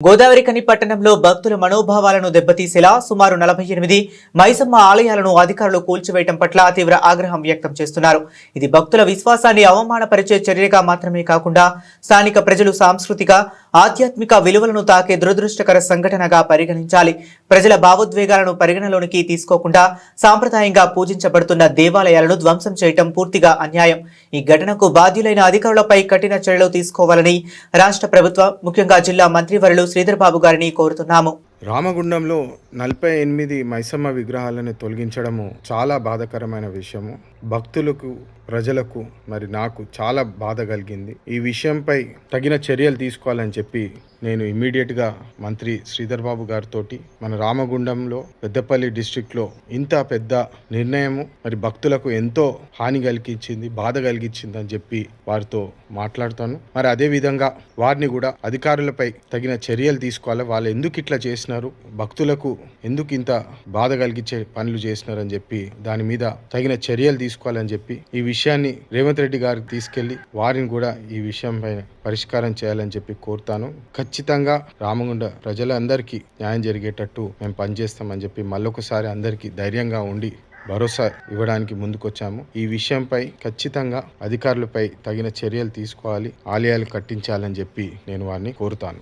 గోదావరికని పట్టణంలో భక్తుల మనోభావాలను దెబ్బతీసేలా సుమారు నలభై ఎనిమిది మైసమ్మ ఆలయాలను అధికారులు కూల్చివేయటం పట్ల తీవ్ర ఆగ్రహం వ్యక్తం చేస్తున్నారు. ఇది భక్తుల విశ్వాసాన్ని అవమానపరిచే చర్యగా మాత్రమే కాకుండా స్థానిక ప్రజలు సాంస్కృతిక ఆధ్యాత్మిక విలువలను తాకే దురదృష్టకర సంఘటనగా పరిగణించాలి. ప్రజల భావోద్వేగాలను పరిగణలోనికి తీసుకోకుండా సాంప్రదాయంగా పూజించబడుతున్న దేవాలయాలను ధ్వంసం చేయటం పూర్తిగా అన్యాయం. ఈ ఘటనకు బాధ్యులైన అధికారులపై కఠిన చర్యలు తీసుకోవాలని రాష్ట్ర ప్రభుత్వం ముఖ్యంగా జిల్లా మంత్రివర్యులు శ్రీధర్బాబు గారిని కోరుతున్నాము. రామగుండంలో నలభై ఎనిమిది మైసమ్మ విగ్రహాలను తొలగించడము చాలా బాధాకరమైన విషయము. భక్తులకు ప్రజలకు మరి నాకు చాలా బాధ కలిగింది. ఈ విషయంపై తగిన చర్యలు తీసుకోవాలని చెప్పి నేను ఇమ్మీడియట్గా మంత్రి శ్రీధర్ బాబు గారితో మన రామగుండంలో పెద్దపల్లి డిస్ట్రిక్ట్లో ఇంత పెద్ద నిర్ణయము మరి భక్తులకు ఎంతో హాని కలిగించింది బాధ కలిగించింది అని చెప్పి వారితో మాట్లాడుతాను. మరి అదే విధంగా వారిని కూడా అధికారులపై తగిన చర్యలు తీసుకోవాలి. వాళ్ళు ఎందుకు ఇట్లా చేసినారు భక్తులకు ఎందుకు ఇంత బాధ కలిగించే పనులు చేసినారని చెప్పి దాని మీద తగిన చర్యలు తీసుకోవాలని చెప్పి ఈ విషయాన్ని రేవంత్ రెడ్డి గారికి తీసుకెళ్ళి వారిని కూడా ఈ విషయంపై పరిష్కారం చేయాలని చెప్పి కోరుతాను. ఖచ్చితంగా రామగుండ ప్రజలందరికీ న్యాయం జరిగేటట్టు మేము పనిచేస్తామని చెప్పి మళ్ళొకసారి అందరికీ ధైర్యంగా ఉండి భరోసా ఇవ్వడానికి ముందుకొచ్చాము. ఈ విషయంపై ఖచ్చితంగా అధికారులపై తగిన చర్యలు తీసుకోవాలి ఆలయాలు కట్టించాలని చెప్పి నేను వారిని కోరుతాను.